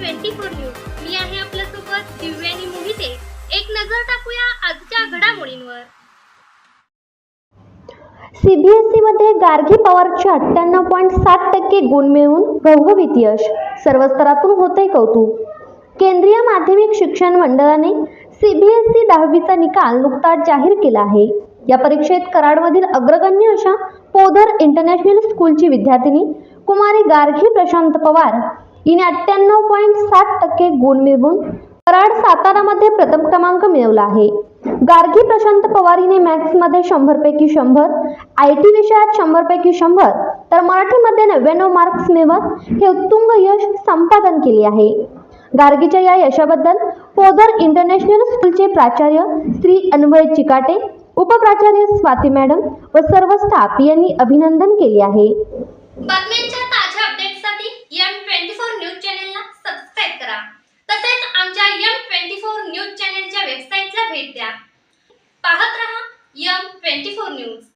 Twenty four news. मी आहे आपल्यासोबत दिव्यानी मोहिते. एक नजर टाकूया आजच्या घडामोडींवर. सीबीएसई मध्ये गार्गी पवारचे अठ्ठ्याण्णव पॉईंट सात टक्के गुण मिळवून घवघवीत यश. सर्व स्तरातून होते कौतुक. केंद्रीय माध्यमिक शिक्षण मंडळाने सीबीएसई दहावीचा निकाल नुकताच जाहीर केला आहे. या परीक्षेत कराडमधील अग्रगण्य अशा पोधर इंटरनॅशनल स्कूलची विद्यार्थिनी कुमारी गार्गी प्रशांत पवार हिने अठ्ठ्याण्णव पॉईंट सात टक्के गुण मिळवून कराड सातारामध्ये प्रथम क्रमांक मिळवला आहे. गार्गी प्रशांत पवार हिने मॅथ्समध्ये शंभरपैकी शंभर आय टी विषयात शंभरपैकी शंभर तर मराठीमध्ये नव्याण्णव मार्क्स मिळवत हे उत्तुंग यश संपादन केले आहे. गार्गीच्या या यशाबद्दल पोदर इंटरनॅशनल स्कूलचे प्राचार्य श्री अन्वय चिकाटे उपप्राचार्य स्वाती मॅडम व सर्व स्टाफ यांनी अभिनंदन केले आहे. न्यूज चॅनलच्या वेबसाईटला भेट द्या. पाहत रहा यम ट्वेंटी फोर न्यूज.